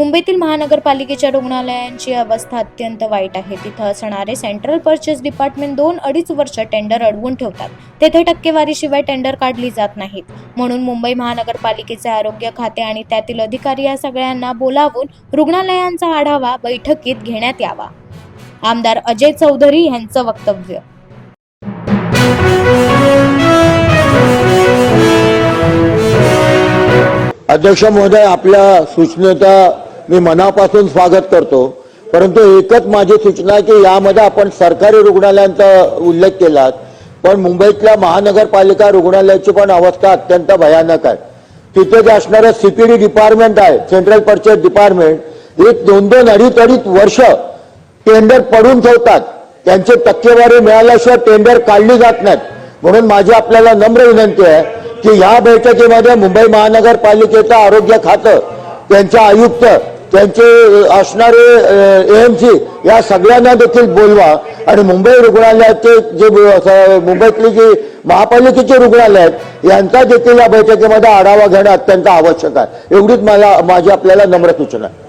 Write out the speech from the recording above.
मुंबईतील महानगरपालिकेच्या रुग्णालयांची अवस्था अत्यंत वाईट आहे. तिथं असणारे सेंट्रल पर्चेस डिपार्टमेंट दोन अडीच वर्ष टेंडर अडवून ठेवतात. तेथे टक्केवारीशिवाय टेंडर काढली जात नाहीत. म्हणून मुंबई महानगरपालिकेचे आरोग्य खाते आणि त्यातील अधिकारी या सगळ्यांना बोलावून रुग्णालयांचा आढावा बैठकीत घेण्यात यावा. आमदार अजय चौधरी यांचं वक्तव्य. अध्यक्ष महोदय आपल्या सूचनेचा मी मनापासून स्वागत करतो. परंतु एकच माझी सूचना आहे की यामध्ये आपण सरकारी रुग्णालयांचा उल्लेख केलात पण मुंबईतल्या महानगरपालिका रुग्णालयाची पण अवस्था अत्यंत भयानक आहे. तिथे जे असणारं सीपीडी डिपार्टमेंट आहे सेंट्रल पर्चेस डिपार्टमेंट एक दोन दोन अडीच अडीच वर्ष टेंडर पडून ठेवतात. त्यांची टक्केवारी मिळाल्याशिवाय टेंडर काढली जात नाहीत. म्हणून माझी आपल्याला नम्र विनंती आहे की या बैठकीमध्ये मुंबई महानगरपालिकेचं आरोग्य खातं त्यांच्या आयुक्त त्यांचे असणारे एएमसी या सगळ्यांना देखील बोलवा. आणि मुंबई रुग्णालयाचे जे मुंबईतली जी महापालिकेचे रुग्णालय आहेत यांचा देखील या बैठकीमध्ये आढावा घेणं अत्यंत आवश्यक आहे. एवढीच मला माझी आपल्याला नम्र सूचना आहे.